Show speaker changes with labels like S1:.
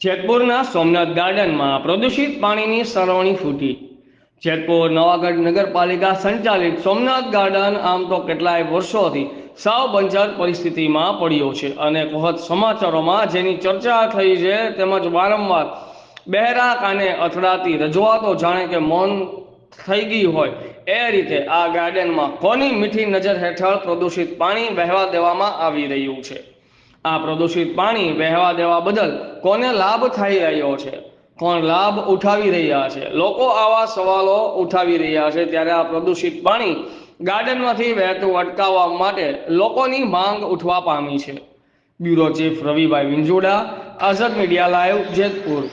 S1: જેતપુરના સોમનાથ ગાર્ડનમાં પ્રદૂષિત પાણીની સરવણી ફૂટી. જેતપુર નવાગઢ નગરપાલિકા સંચાલિત સોમનાથ ગાર્ડન આમ તો કેટલાય વર્ષોથી સાવ બંજર પરિસ્થિતિમાં પડ્યો છે અને કોહત સમાચારોમાં જેની ચર્ચા થઈ છે તેમજ વારંવાર બહેરા કાને અથડાતી રજૂઆતો જાણે કે મૌન થઈ ગઈ હોય એ રીતે આ ગાર્ડનમાં કોની મીઠી નજર હેઠળ પ્રદૂષિત પાણી વહેવા દેવામાં આવી રહ્યું છે? આ પ્રદૂષિત પાણી વહેવા દેવા બદલ કોને લાભ થઈ રહ્યો છે? કોણ લાભ ઉઠાવી રહ્યા છે? લોકો આવા સવાલો ઉઠાવી રહ્યા છે ત્યારે આ પ્રદૂષિત પાણી ગાર્ડનમાંથી વહેતું અટકાવવા માટે લોકોની માંગ ઉઠવા પામી છે. Bureau chief Ravibhai Vinjoda Azad media live Jetpur.